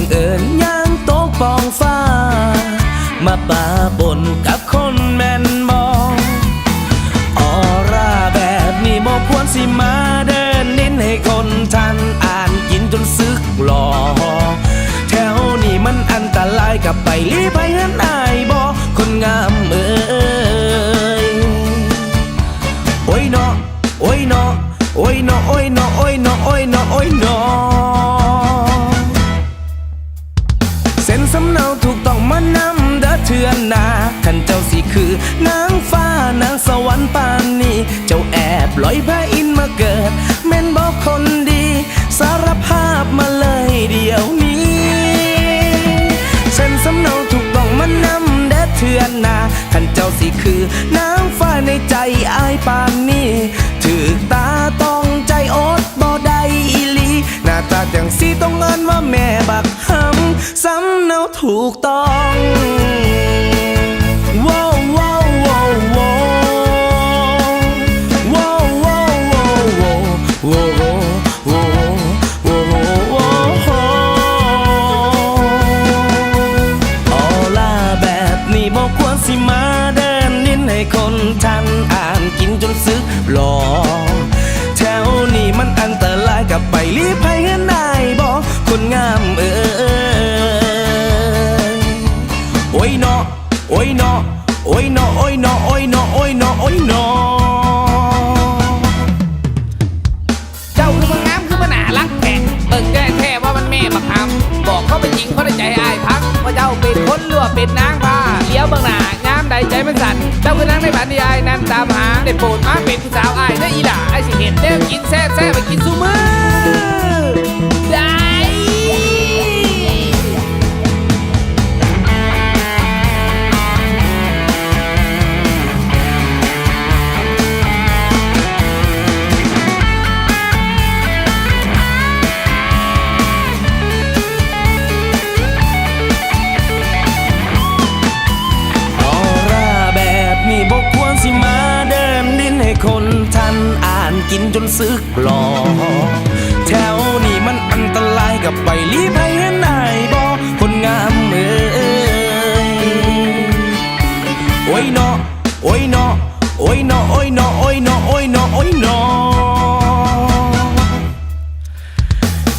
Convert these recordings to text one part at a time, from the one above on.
งเอิญย่างโต๊ะปองฟ้า มาปาบนกับคนแม่นมองออร่าแบบนี้บอกควรสิมาเดินนินให้คนทันอ่านกินจนซึกหลอแถวนี้มันอันตรายกับไปลีไปนั้นอายบอกคนงามเอ่ยโอ้ยโอ้ยเนาะโอ้ยเนาะโอ้ยเนาะโอ้ยเนาะโอ้ยเนาะโอ้ยเนาะ ฉันสำเนาถูกต้องมันนำเด็เถื่อนนาท่านเจ้าสิคือนางฟ้าในใจอายปานนี้ถือตาต้องใจอดบ่ได้อีลี หน้าตาจังสีต้องเอินว่าแม่บักหำสำเนาถูกต้องโอ้ สิมาเดินนินให้คนทันอ่านกินจนซึกหลอกแถวนี้มันอันตรายกับไปรีบให้เงินนายบอกคนงามเอ้ยโอ้ยเนาะโอ้ยเนาะโอ้ยเนาะโอ้ยเนาะโอ้ยเนาะโอ้ยเนาะโอ้ยเนาะเจ้าคือมันงามคือมันน่ารักแท้เบิ่งได้แท้ว่ามันแม่บักคำบอกเขาเป็นหญิงเขาได้ใจอายพักว่าเจ้าเป็นคนหรือว่าเป็นนางผ้า เลี้ยวเบางหน้างามใดใจมันสั่นเจ้าคือนั่งในฝันที่อายนั่นตามหาได้โปรดมาเป็นผู้สาวอาย กินจนซึกหลอแถวนี้มันอันตรายกับไปรีบให้เห็นนายบอกคนงามเอ้ยโอ้ยเนาะโอ้ยเนาะโอ้ยเนาะโอ้ยเนาะโอ้ยเนาะโอ้ยเนาะโอ้ยเนาะ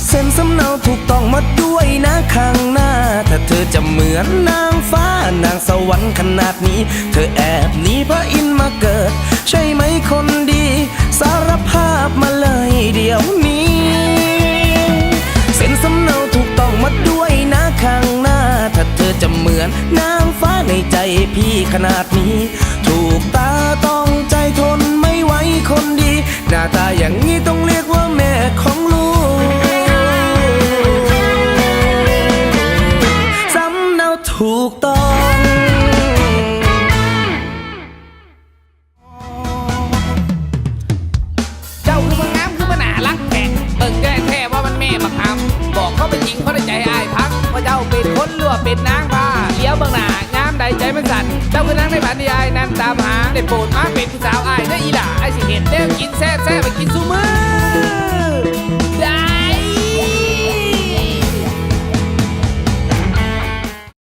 เส้นสำเนาถูกต้องมาด้วยนะข้างหน้า อจะเหมือนนางฟ้านางสวรรค์ขนาดนี้ เธอแอบหนีพระอินทร์มาเกิด ใช่ไหมคนดี สารภาพมาเลยเดี๋ยวนี้เส้นสำเนาถูกต้องมาด้วยนะข้างหน้า ถ้าเธอจะเหมือนนางฟ้าในใจพี่ขนาดนี้ ถูกตาต้องใจทนไม่ไหวคนดี หน้าตาอย่างนี้ต้องเรียกว่าแม่ของ เจ้าเป็นคนหรือว่าเป็นนางผ้าเลี้ยวเบางหน้างามใดใจมันสั่นเจ้าคือนางในฝันที่อายนั่นตามหาได้โปรดมาเป็นผู้สาวอายได้ออีหล่าไอ้สิเห็นเด้อกินแซ่บแซ่บไปกินซูมือ